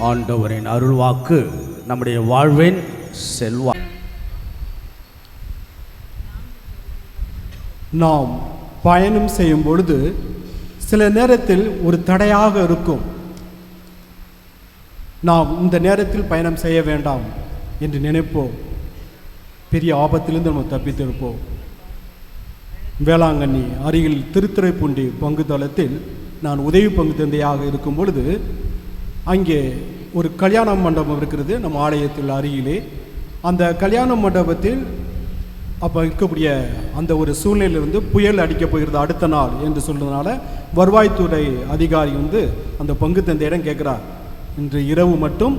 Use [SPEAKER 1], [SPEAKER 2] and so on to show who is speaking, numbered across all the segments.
[SPEAKER 1] ஆண்டவரின் அருள்வாக்கு நம்முடைய வாழ்வின் செல்வா.
[SPEAKER 2] நாம் பயணம் செய்யும் பொழுது சில நேரத்தில் ஒரு தடையாக இருக்கும். நாம் இந்த நேரத்தில் பயணம் செய்ய வேண்டாம் என்று நினைப்போம். பெரிய ஆபத்திலிருந்து நம்ம தப்பித்திருப்போம். வேளாங்கண்ணி அருகில் திருத்துறைப்பூண்டி பங்கு தளத்தில் நான் உதவி பங்கு தந்தையாக இருக்கும் பொழுது அங்கே ஒரு கல்யாண மண்டபம் இருக்கிறது நம்ம ஆலயத்தில் அருகிலே. அந்த கல்யாண மண்டபத்தில் அப்போ இருக்கக்கூடிய அந்த ஒரு சூழ்நிலையிலிருந்து புயல் அடிக்கப் போகிறது அடுத்த நாள் என்று சொல்றதுனால வருவாய்த்துறை அதிகாரி வந்து அந்த பங்கு தந்தையிடம் கேட்குறார். இன்று இரவு மட்டும்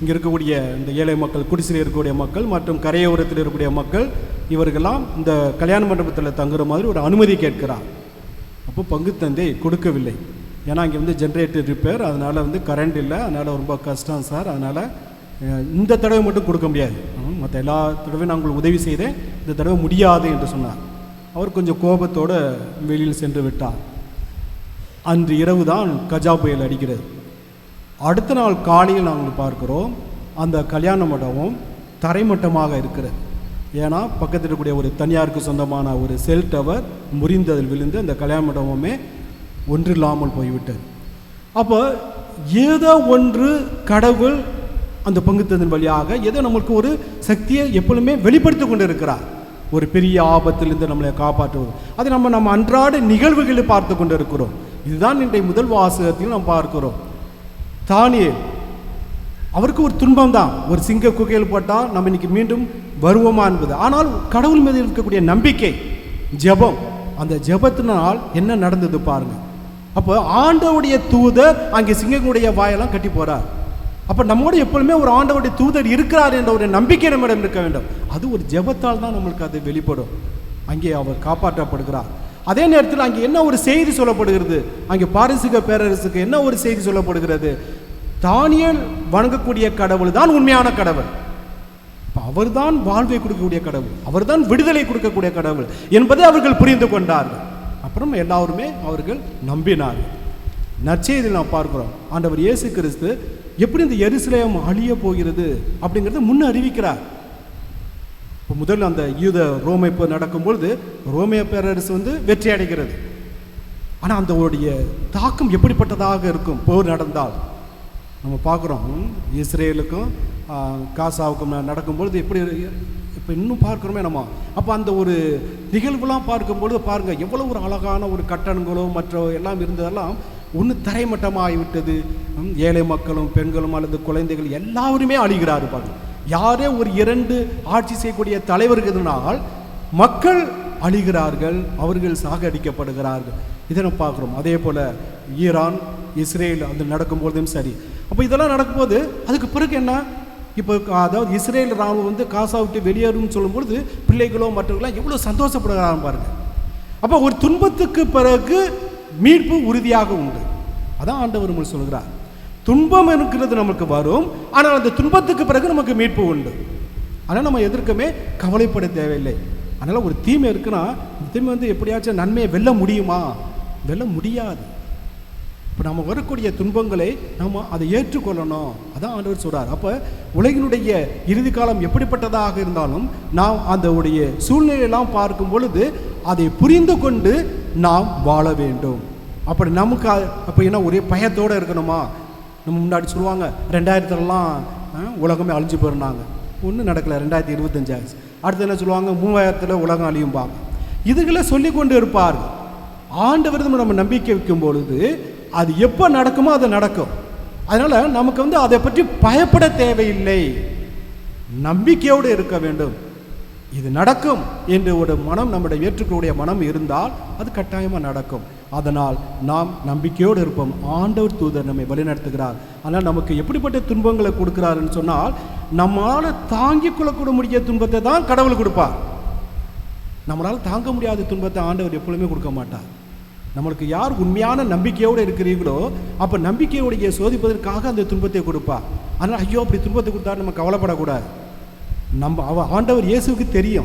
[SPEAKER 2] இங்கே இருக்கக்கூடிய இந்த ஏழை மக்கள் குடிசையில் இருக்கக்கூடிய மக்கள் மற்றும் கரையோரத்தில் இருக்கக்கூடிய மக்கள் இவர்களெல்லாம் இந்த கல்யாண மண்டபத்தில் தங்குற மாதிரி ஒரு அனுமதி கேட்கிறார். அப்போ பங்கு தந்தை கொடுக்கவில்லை. ஏன்னா இங்கே வந்து ஜென்ரேட்டர் ரிப்பேர் அதனால் வந்து கரண்ட் இல்லை அதனால் ரொம்ப கஷ்டம் சார் அதனால் இந்த தடவை மட்டும் கொடுக்க முடியாது. மற்ற எல்லா தடவையும் நான் உங்களுக்கு உதவி செய்தேன். இந்த தடவை முடியாது என்று சொன்னார். அவர் கொஞ்சம் கோபத்தோடு வெளியில் சென்று விட்டார். அன்று இரவு தான் கஜா புயல் அடிக்கிறது. அடுத்த நாள் காலையில் நாங்கள் பார்க்கிறோம் அந்த கல்யாண மண்டபம் தரைமட்டமாக இருக்கிறது. ஏன்னா பக்கத்தில் இருக்கக்கூடிய ஒரு தனியாருக்கு சொந்தமான ஒரு செல் டவர் முறிந்ததில் விழுந்து அந்த கல்யாண மண்டபமே ஒன்றில்லாமல் போய்விட்டது. அப்போ ஏதோ ஒன்று கடவுள் அந்த பங்குத்ததன் வழியாக ஏதோ நம்மளுக்கு ஒரு சக்தியை எப்பொழுதுமே வெளிப்படுத்தி கொண்டு இருக்கிறார் ஒரு பெரிய ஆபத்திலிருந்து நம்மளை காப்பாற்றுவது. அதை நம்ம நம்ம அன்றாட நிகழ்வுகளை பார்த்து கொண்டு இருக்கிறோம் இதுதான் இன்றைய முதல் வாசகத்தையும் நாம் பார்க்கிறோம். தானே அவருக்கு ஒரு துன்பம் தான் ஒரு சிங்க குகையில் போட்டால் நம்ம இன்னைக்கு மீண்டும் வருவோமா என்பது. ஆனால் கடவுள் மீது இருக்கக்கூடிய நம்பிக்கை ஜெபம் அந்த ஜெபத்தினால் என்ன நடந்தது பாருங்கள் அப்போ ஆண்டவுடைய தூதர் அங்கே சிங்கங்களுடைய வாயெல்லாம் கட்டி போறார். அப்போ நம்மோட எப்பொழுதுமே ஒரு ஆண்டவுடைய தூதர் இருக்கிறார் என்ற ஒரு நம்பிக்கை நம்மிடம் இருக்க வேண்டும். அது ஒரு ஜெபத்தால் தான் நம்மளுக்கு அது வெளிப்படும். அங்கே அவர் காப்பாற்றப்படுகிறார். அதே நேரத்தில் அங்கே என்ன ஒரு செய்தி சொல்லப்படுகிறது? அங்கே பாரசீக பேரரசுக்கு என்ன ஒரு செய்தி சொல்லப்படுகிறது? தானியல் வணங்கக்கூடிய கடவுள் தான் உண்மையான கடவுள். அவர்தான் வாழ்வை கொடுக்கக்கூடிய கடவுள். அவர்தான் விடுதலை கொடுக்கக்கூடிய கடவுள் என்பதை அவர்கள் புரிந்து கொண்டார்கள். அப்புறம் எல்லாருமே அவர்கள் நம்பினார். நற்செய்தியில் நாம் பார்க்கிறோம். ஆண்டவர் இயேசு கிறிஸ்து எப்படி இந்த எருசலேம் அழிய போகிறது அப்படிங்கிறத முன்ன அறிவிக்கிறார். இப்போ முதல்ல அந்த யூத ரோமை போர் நடக்கும்பொழுது ரோமிய பேரரசு வந்து வெற்றி அடைகிறது. ஆனால் அந்த உடைய தாக்கம் எப்படிப்பட்டதாக இருக்கும்? போர் நடந்தால். நம்ம பார்க்குறோம். இஸ்ரேலுக்கும் காசாவுக்கும் நடக்கும்பொழுது எப்படி இப்போ இன்னும் பார்க்குறோமே நம்ம. அப்போ அந்த ஒரு நிகழ்வுலாம் பார்க்கும்பொழுது பாருங்கள் எவ்வளோ ஒரு அழகான ஒரு கட்டணங்களோ மற்ற எல்லாம் இருந்ததெல்லாம் ஒன்று தரைமட்டமாகிவிட்டது ஏழை மக்களும் பெண்களும் அல்லது குழந்தைகள் எல்லாருமே அழிகிறாரு பாருங்க. யாரே ஒரு இரண்டு ஆட்சி செய்யக்கூடிய தலைவர்கள்னால் மக்கள் அழிகிறார்கள் அவர்கள் சாகடிக்கப்படுகிறார்கள். இதை நம்ம பார்க்குறோம். அதே போல் ஈரான் இஸ்ரேல் அது நடக்கும்போதும் சரி. அப்போ இதெல்லாம் நடக்கும்போது அதுக்கு பிறகு என்ன? இப்போ அதாவது இஸ்ரேல் ராணுவம் வந்து காசா விட்டு வெளியேறும்னு சொல்லும்பொழுது பிள்ளைகளோ மற்றவர்களோ எவ்வளோ சந்தோஷப்படுகிறாங்க பாருங்க. அப்போ ஒரு துன்பத்துக்கு பிறகு மீட்பு உறுதியாக உண்டு. அதான் ஆண்டவர் நம்ம சொல்கிறார் துன்பம் இருக்கிறது நமக்கு வரும் ஆனால் அந்த துன்பத்துக்கு பிறகு நமக்கு மீட்பு உண்டு. ஆனால் நம்ம எதற்குமே கவலைப்பட தேவையில்லை. அதனால் ஒரு தீமை இருக்குன்னா இந்த தீமை வந்து எப்படியாச்சும் நன்மையை வெல்ல முடியுமா? வெல்ல முடியாது. இப்போ நம்ம வரக்கூடிய துன்பங்களை நம்ம அதை ஏற்றுக்கொள்ளணும். அதான் ஆண்டவர் சொல்கிறார் அப்போ உலகினுடைய இறுதி காலம் எப்படிப்பட்டதாக இருந்தாலும் நாம் அந்த உடைய சூழ்நிலையெல்லாம் பார்க்கும் பொழுது அதை புரிந்து கொண்டு நாம் வாழ வேண்டும். அப்படி நமக்கு அப்போ என்ன ஒரே பயத்தோடு இருக்கணுமா? நம்ம முன்னாடி சொல்லுவாங்க ரெண்டாயிரத்துலலாம் உலகமே அழிஞ்சு போயிருந்தாங்க. ஒன்றும் நடக்கலை ரெண்டாயிரத்தி இருபத்தஞ்சு ஆச்சு அடுத்து என்ன சொல்லுவாங்க மூவாயிரத்தில் உலகம் அழியும்பாங்க. இதுகளை சொல்லி கொண்டு இருப்பார் ஆண்டவர் நம்ம நம்பிக்கை வைக்கும் பொழுது அது எப்போ நடக்குமோ அது நடக்கும். அதனால் நமக்கு வந்து அதை பற்றி பயப்பட தேவையில்லை. நம்பிக்கையோடு இருக்க வேண்டும். இது நடக்கும் என்று ஒரு மனம் நம்முடைய ஏற்றுக்கக்கூடிய மனம் இருந்தால் அது கட்டாயமாக நடக்கும். அதனால் நாம் நம்பிக்கையோடு இருப்போம். ஆண்டவர் தூதர் நம்மை வழிநடத்துகிறார். ஆனால் நமக்கு எப்படிப்பட்ட துன்பங்களை கொடுக்கிறாருன்னு சொன்னால் நம்மளால் தாங்கிக் கொள்ளக்கூட முடிய துன்பத்தை தான் கடவுள் கொடுப்பார். நம்மளால் தாங்க முடியாத துன்பத்தை ஆண்டவர் எப்பொழுதுமே கொடுக்க மாட்டார். நம்மளுக்கு யார் உண்மையான நம்பிக்கையோடு இருக்கிறீங்களோ அப்போ நம்பிக்கையோடைய சோதிப்பதற்காக அந்த துன்பத்தை கொடுப்பா. ஆனால் ஐயோ அப்படி துன்பத்தை கொடுத்தா நம்ம கவலைப்படக்கூடாது. நம்ம அவ ஆண்டவர் இயேசுவுக்கு தெரியும்.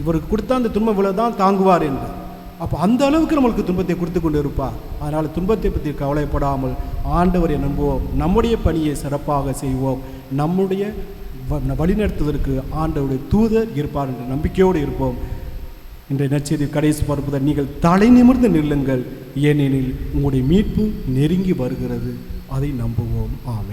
[SPEAKER 2] இவருக்கு கொடுத்தா அந்த துன்பம் இவ்வளோ தான் தாங்குவார் என்று. அப்போ அந்த அளவுக்கு நம்மளுக்கு துன்பத்தை கொடுத்து கொண்டு இருப்பார் அதனால் துன்பத்தை பற்றி கவலைப்படாமல் ஆண்டவரை நம்புவோம். நம்முடைய பணியை சிறப்பாக செய்வோம். நம்முடைய வ- வழிநடத்துவதற்கு ஆண்டவருடைய தூதர் இருப்பார் என்ற நம்பிக்கையோடு இருப்போம். இன்றைய நற்செய்தி கடைசி பார்ப்பதை நீங்கள் தலை நிமிர்ந்து நில்லுங்கள். ஏனெனில் உங்களுடைய மீட்பு நெருங்கி வருகிறது. அதை நம்புவோம். ஆமென்.